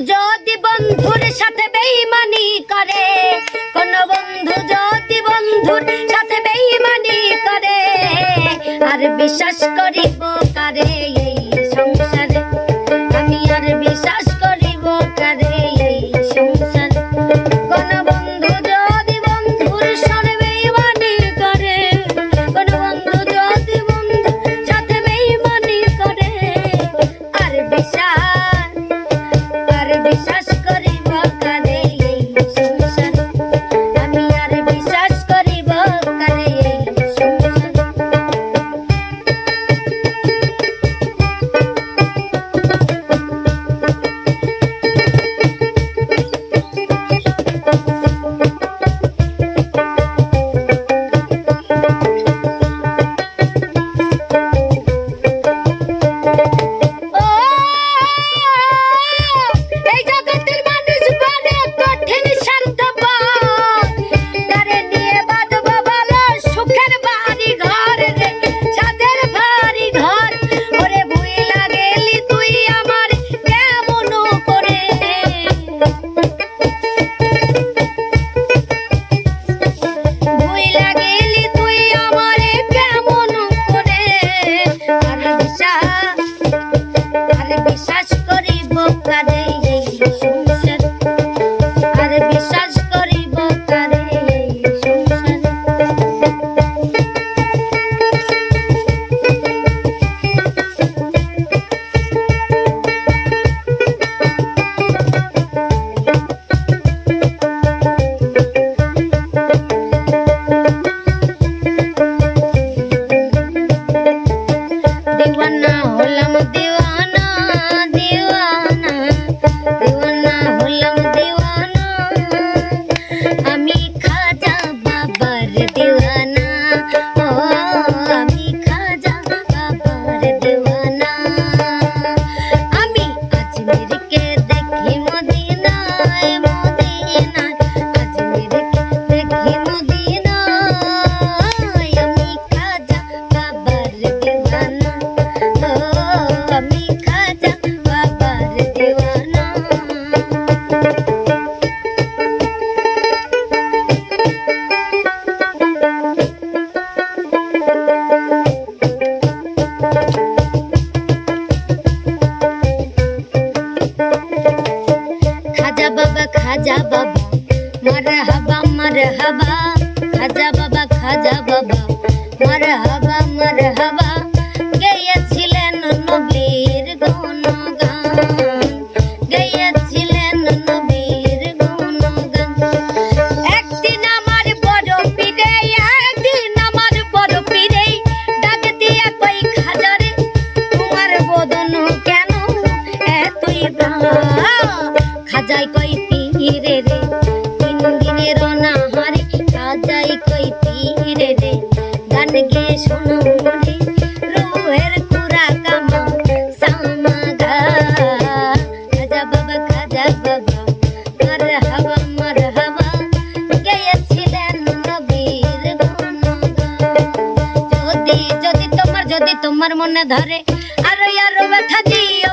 যদি বন্ধুর সাথে বেইমানি করে, কোন বন্ধু যদি বন্ধুর সাথে বেইমানি করে, আর বিশ্বাস করিব কারে হাবা মার হাবা খাজা বাবা খাজা বাবা মার হাবা মার হাবা গেয়েছিলেন নবীর গুণগান গেয়েছিলেন নবীর গুণগান একদিন আমার বড় পীরে, একদিন আমার বড় পীরে, ডাক দিয়া কই খাজারে তোমার বদন কেন এতই খাজাই কই, পীরে রে পীরে রে গান গিয়ে শোনো মনে। রুহের যদি যদি তোমার যদি তোমার মনে ধরে আরও আরও ব্যথা দিও